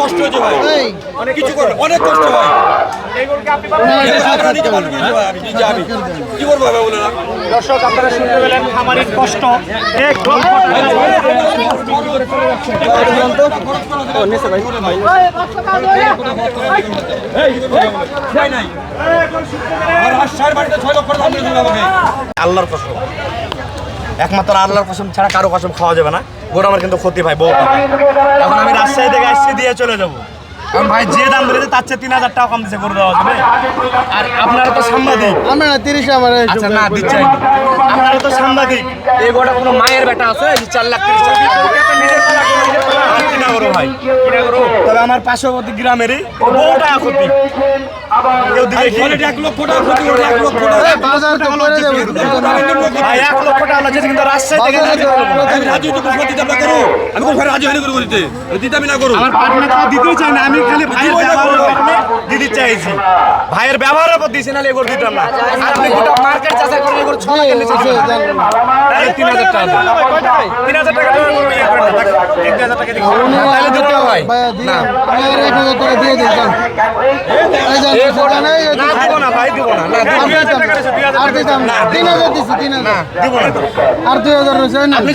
কষ্ট হয়েছে ভাই অনেক কিছু করে অনেক কষ্ট হয় কি করব ভাই বলে না দর্শক আপনারা শুনতে পেলেন খামারির কষ্ট এক ভাই নাই আর রাজশাহীর বাড়িতে ছয় লক্ষ টাকা দিয়েছিল আল্লাহর কসম একমাত্র আল্লাহর কসম ছাড়া কারও কসম খাওয়া যাবে না গোটা আমার কিন্তু ক্ষতি ভাই বউ এখন আমি রাজশাহী থেকে আসছি দিয়ে চলে যাব। কারণ ভাই যে দাম বেড়েছে তার চেয়ে তিন হাজার টাকা কম দিচ্ছে করে দেওয়া যাবে আর আপনারা তো সাংবাদিক। আমরা না তিরিশে আমার এই আচ্ছা না দিচ্ছে আপনারা তো সাংবাদিক। এই গোটা কোনো মায়ের বেটা আছে? চার লাখ তিরিশ টাকা কিনে করো ভাই কিনা করো তবে আমার পার্শ্ববর্তী গ্রামেরই বউটা ক্ষতি। কেউ দিবে এক লক্ষ টাকা ক্ষতি এক লক্ষ টাকা। দেবে। ভাই এক লক্ষ টাকা লাগছে কিন্তু রাজশাহী থেকে আমি রাজি তো কুসবা দিতে আমরা করো আমি কোন রাজি হয়নি করব দিতে দিতে আমি না করো আমার পার্টনার তো দিতেই চাই না। আমি খালি ভাইয়ের ব্যবহারের কারণে দিতে চাইছি। ভাইয়ের ব্যবহারের উপর দিছি না এগুলো দিতাম না। আপনি গোটা মার্কেট চাষা করে এগুলো ছ লাখের নিচে দিবেন না। তাহলে তিন হাজার টাকা তিন হাজার টাকা দেওয়ার কোনো ইয়ে না। হাজার টাকা তাহলে দিতে দিয়ে আমার এক হাজার টাকা দিয়ে দিন ভাই দিব না। না আর দিতাম না। তিন হাজার দিছি তিন না দিব না। আর দুই হাজার রয়েছে না। আপনি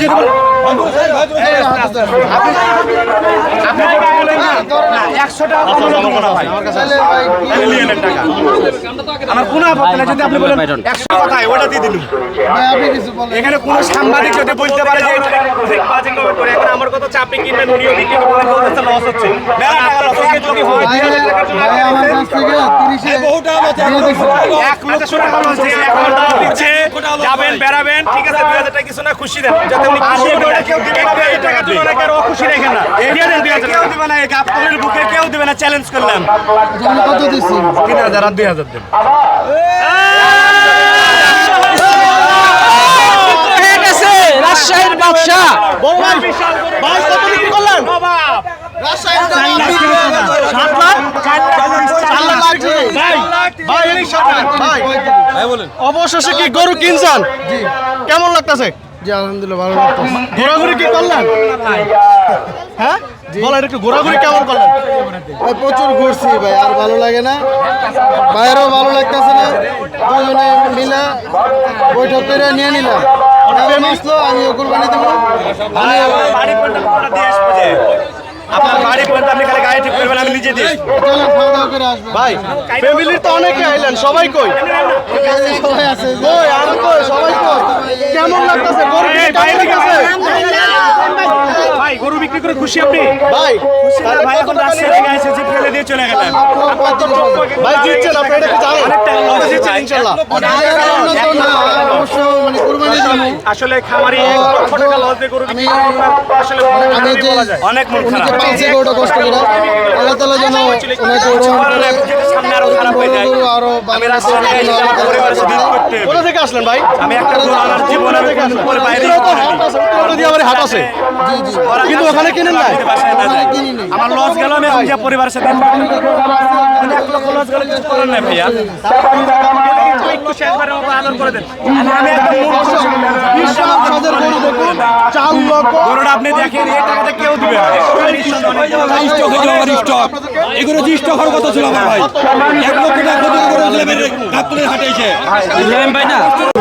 যদি এখানে কোন সাংবাদিক যদি বলতে পারে যে বাজে কমেন্ট করে এখন আমার কত চাপে কিনবেন উনিও বিক্রি করবেন লস হচ্ছে। হয় যাবেন বেড়াবেন ঠিক আছে দুই হাজার টাকা কিছু না খুশি দেন যাতে উনি খুশি না এই টাকার জন্য অনেকে আরও খুশি রেখে না দিয়ে দেন দুই হাজার কেউ দিবে না গাবতলের বুকে কেউ দিবে না চ্যালেঞ্জ করলাম কত তিন হাজার আর দুই হাজার দেন হয়ে রাজশাহীর ব্যবসা ভাই কত করলেন অবশেষে কি গরু কিনছেন কেমন লাগতেছে জি আলহামদুলিল্লাহ ভালো লাগতেছে ঘোরাঘুরি কি করলেন হ্যাঁ বলেন একটু ঘোরাঘুরি কেমন করলেন ভাই প্রচুর ঘুরছি ভাই আর ভালো লাগে না বাইরেও ভালো লাগতেছে না দুজনে মিলা বৈঠক করে নিয়ে নিলাম আমি আসলো আমি কুরবানি দেবো আমি আপনার বাড়ি পর্যন্ত আপনি খালি গাড়ি ঠিক করবেন আমি নিজে আসবেন ভাই ফ্যামিলির তো অনেকে আইলেন সবাই কই? সবাই আছে। কই আর কই সবাই কই? কেমন লাগতেছে? গরু কিনে কেমন লাগতেছে ভাই গরু বিক্রি করে খুশি আপনি ভাই ভাই এখন রাস্তায় থেকে এসে জিপ ফেলে দিয়ে চলে গেলেন ভাই জিতছেন আপনি এটা কি জানেন অনেক টাকা লস হয়েছে ইনশাআল্লাহ আসলে খামারি এক লক্ষ টাকা লস দিয়ে গরু বিক্রি আসলে আমি যে অনেক মন খারাপ খারাপ যে গরুটা কষ্ট করে আল্লাহ তাআলা যেন ওনাকে আরও খারাপ হয়ে যায়। আমি রাজশাহী এসে আমার পরিবারের সাথে করতে। কোথা থেকে আসলেন ভাই? আমি একটা গরু আমার জীবনে পরে বাইরে দিয়ে আবার হাট আছে। জি জি। কিন্তু ওখানে কিনেন না আমার লস গেল আমি এখন পরিবারের সাথে। মানে এক লক্ষ লস গেলে কিছু করার নাই ভাইয়া। একটু শেষবারের মতো আদর করে দেন। আমি একদম গরুটা আপনি দেখেন এই টাকাটা কেউ দিবে না। স্টক এগুলো স্টক হওয়ার কথা ছিল আমার ভাই। এক লক্ষ টাকা ক্ষতি করে দিলে গাবতলের হাটে এসে।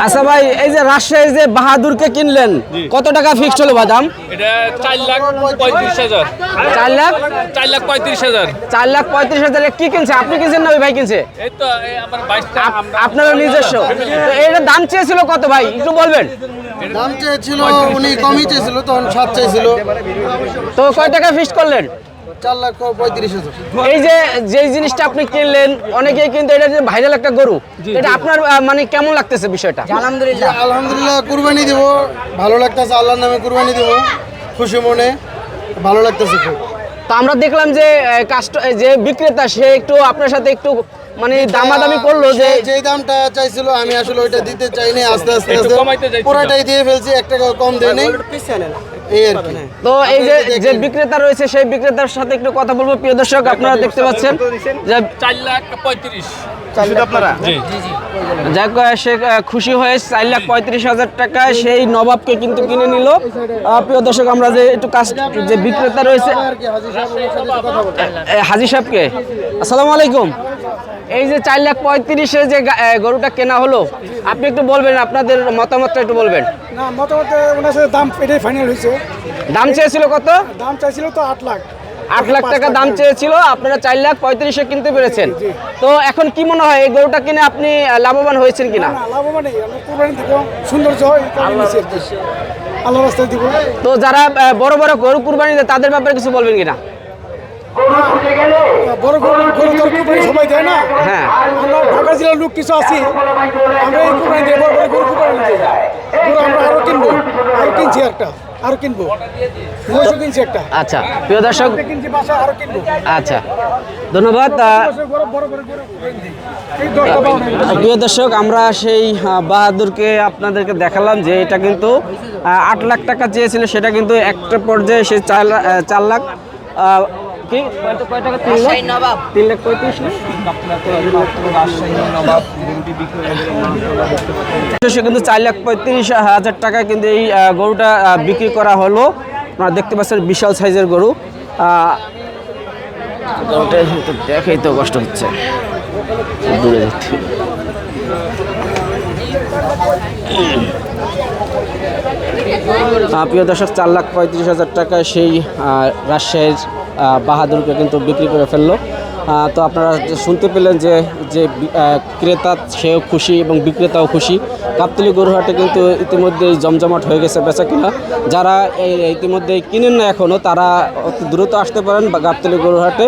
আচ্ছা ভাই এই যে রাজশাহী যে বাহাদুরকে কিনলেন কত টাকা ফিক্সড হলো বাদাম এটা চার লাখ পঁয়ত্রিশ হাজার। চার লাখ? চার লাখ পঁয়ত্রিশ হাজার। চার লাখ পঁয়ত্রিশ হাজারে কি কিনছে? আপনি কিনছেন না ওই ভাই কিনছে? এই তো আমার বাইশটা আপ- আপনারও নিজস্ব। তো এটার দাম চেয়েছিল কত ভাই? একটু বলবেন। দাম চেয়েছিল উনি কমই চেয়েছিল তখন সাত চাইছিল তো কয় টাকা ফিক্সড করলেন? চার লক্ষ পঁয়ত্রিশ হাজার। এই যে যে জিনিসটা আপনি কিনলেন অনেকেই কিন্তু এটা যে ভাইরাল একটা গরু এটা আপনার মানে কেমন লাগতেছে বিষয়টা? আলহামদুলিল্লাহ কুরবানি দিব ভালো লাগতেছে আল্লাহর নামে কুরবানি দিব খুশি মনে ভালো লাগতেছে খুব। তো আমরা দেখলাম যে কাস্ট যে বিক্রেতা সে একটু আপনার সাথে একটু মানে দামাদামি করল যে যে যেই দামটা চাইছিল আমি আসলে ওইটা দিতে চাইনি আস্তে আস্তে একটু আস্তে। পুরোটাই দিয়ে ফেলছি এক টাকা কম দেয় নেই এই আর কি তো এই যে যে বিক্রেতা রয়েছে সেই বিক্রেতার সাথে একটু কথা বলব। প্রিয় দর্শক আপনারা দেখতে পাচ্ছেন যে চার লাখ পঁয়ত্রিশ। যাক সে খুশি হয়ে চার লাখ পঁয়ত্রিশ হাজার টাকায় সেই নবাবকে কিন্তু কিনে নিল। আহ, প্রিয় দর্শক আমরা যে একটু কাজ যে বিক্রেতা রয়েছে হাজি সাহেবকে। আসসালামু আলাইকুম। এই যে চার লাখ পঁয়ত্রিশে যে গরুটা কেনা হলো আপনি একটু বলবেন আপনাদের মতামতটা একটু বলবেন। না মোটামুটি ওনার সাথে দাম এটাই ফাইনাল হয়েছে। দাম চেয়েছিল কত? দাম চাইছিল তো আট লাখ। আট লাখ টাকা দাম চেয়েছিল আপনারা চার লাখ পঁয়ত্রিশে কিনতে পেরেছেন। তো এখন কি মনে হয় এই গরুটা কিনে আপনি লাভবান হয়েছেন কিনা? লাভবান। আল্লাহ রাস্তায় দিব। তো যারা বড় বড় গরু কুরবানি দেয় তাদের ব্যাপারে কিছু বলবেন কিনা? বড় গরু গরু তোর কোরবানি সবাই দেয় না? হ্যাঁ। আমরা ঢাকা জেলার লোক কিছু আছি আমরা এই কোরবানি দিই বড় বড় গরু কোরবানি দিই গরু আমরা আরও কিনবো আরও কিনছি একটা আরও কিনবো। কিনছি একটা। আচ্ছা প্রিয় দর্শক কিনছি বাসা আরও কিনবো। আচ্ছা ধন্যবাদ প্রিয় দর্শক আমরা সেই বাহাদুরকে আপনাদেরকে দেখালাম যে এটা কিন্তু আট লাখ টাকা চেয়েছিল সেটা কিন্তু একটা পর্যায়ে সে চার লাখ কয় টাকা তিন লাখ? তিন লাখ পঁয়ত্রিশ কিন্তু চার লাখ পঁয়ত্রিশ হাজার টাকায় কিন্তু এই গরুটা বিক্রি করা হলো। আপনারা দেখতে পাচ্ছেন বিশাল সাইজের গরু। গরুটা দেখেই তো কষ্ট হচ্ছে দূরে যেতে প্রিয় দর্শক চার লাখ পঁয়ত্রিশ হাজার টাকায় সেই রাজশাহীর বাহাদুরকে কিন্তু বিক্রি করে ফেলল। তো আপনারা শুনতে পেলেন যে যে ক্রেতা সেও খুশি এবং বিক্রেতাও খুশি। গাবতলি গরুহাটে কিন্তু ইতিমধ্যেই জমজমাট হয়ে গেছে বেচা কিনা। যারা এই ইতিমধ্যে কিনেন না এখনও তারা দ্রুত আসতে পারেন বা গাবতলি গরুহাটে।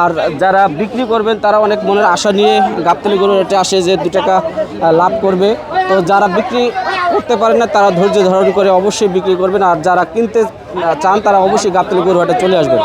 আর যারা বিক্রি করবেন, তারা অনেক মনের আশা নিয়ে গাবতলি গরুহাটে আসে যে, দু টাকা লাভ করবে। তো যারা বিক্রি করতে পারেন না, তারা ধৈর্য ধারণ করে অবশ্যই বিক্রি করবেন। আর যারা কিনতে চান তারা অবশ্যই গাবতলি গরুহাটে চলে আসবেন।